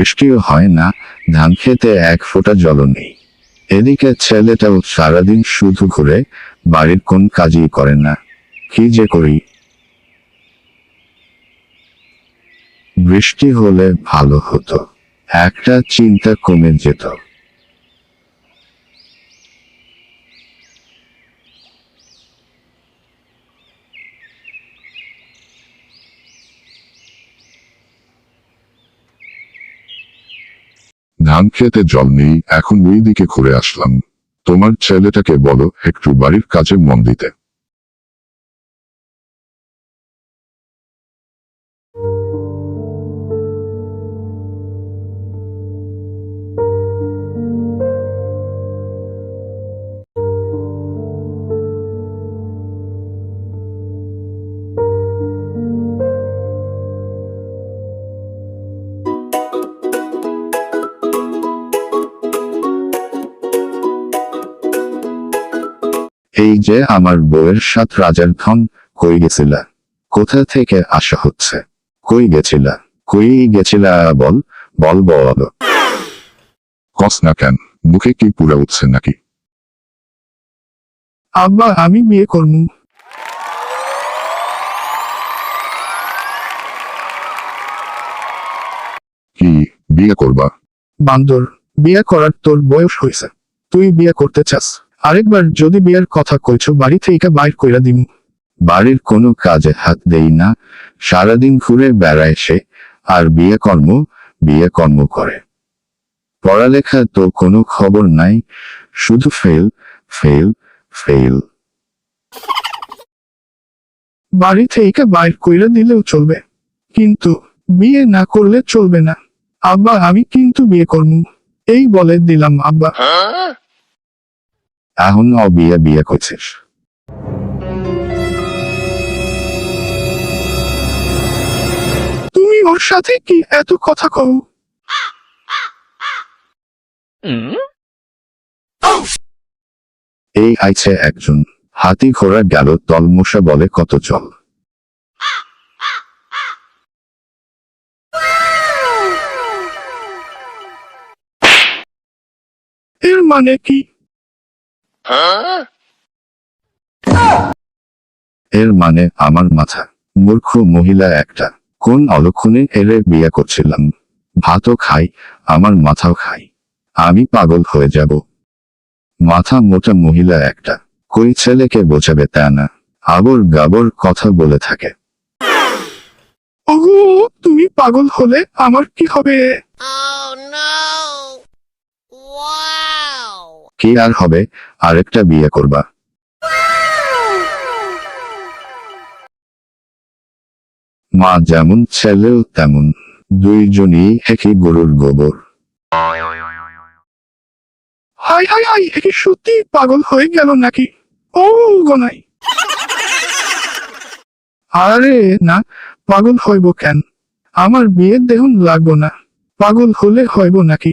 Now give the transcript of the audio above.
বৃষ্টিও হয় না, ধান খেতে এক ফোঁটা জলও নেই। এদিকে ছেলেটাও সারাদিন শুধু ঘুরে বাড়ির কোন কাজই করে না। কি যে করি? বৃষ্টি হলে ভালো হতো। একটা চিন্তা কমে যেত। ধান খেতে জল নেই, এখন ওই দিকে ঘুরে আসলাম। তোমার ছেলেটাকে বলো, একটু বাড়ির কাজে মন দিতে। এই যে আমার বউয়ের সাথ রাজার ধন কই গেছিলা? কোথা থেকে আসা হচ্ছে? কই গেছিলা? কই গেছিলা বল বল বল। কস না কেন, মুখে কি পুরা উঠছে নাকি? আব্বা, আমি বিয়ে করব। কি, বিয়ে করবা? বান্দর, বিয়ে করার তোর বয়স হয়েছে। তুই বিয়ে করতে চাস। আরেকবার যদি বিয়ের কথা কইছো বাড়ি থেকে বাইর কইরা দিমু। বাড়ির কোনো কাজে হাত দেই না। সারাদিন ঘুরে বেড়ায় সে। আর বিয়ে কর্ম বিয়ে কর্ম করে। পড়ালেখা তো কোনো খবর নাই। শুধু ফেল ফেল ফেল বাড়ি থেকে বাইর কইরা দিলেও চলবে। কিন্তু বিয়ে না করলে চলবে না। আব্বা আমি কিন্তু বিয়ে করব এই বলে দিলাম আব্বা। এখন অবিয়ে বিয়ে করছিস। তুমি ওর সাথে কি এত কথা কও? এই আইছে একজন। হাতি ঘোড়া গেল তলমশা বলে কত চল এর মানে কি? এর মানে আমার মাথা। মূর্খ মহিলা একটা। কোন অলক্ষণে এরে বিয়ে করছিলাম? ভাতও খাই, আমার মাথাও খাই। আমি পাগল হয়ে যাব। মাথা মোটা মহিলা একটা। কই ছেলেকে বোঝাবে তা না। আবর গাবর কথা বলে থাকে। তুমি পাগল হলে আমার কি হবে? Oh! কি আর হবে? আরেকটা বিয়ে করবা। মা যেমন ছেলেও তেমন, দুইজনই একই গরুর গোবর। হাই হাই হাই, এ কি সত্যি পাগল হয়ে গেল নাকি? ও গনাই। আরে না, পাগল হইব কেন? আমার বিয়ের দেহন লাগবো না। পাগল হলে হইব নাকি?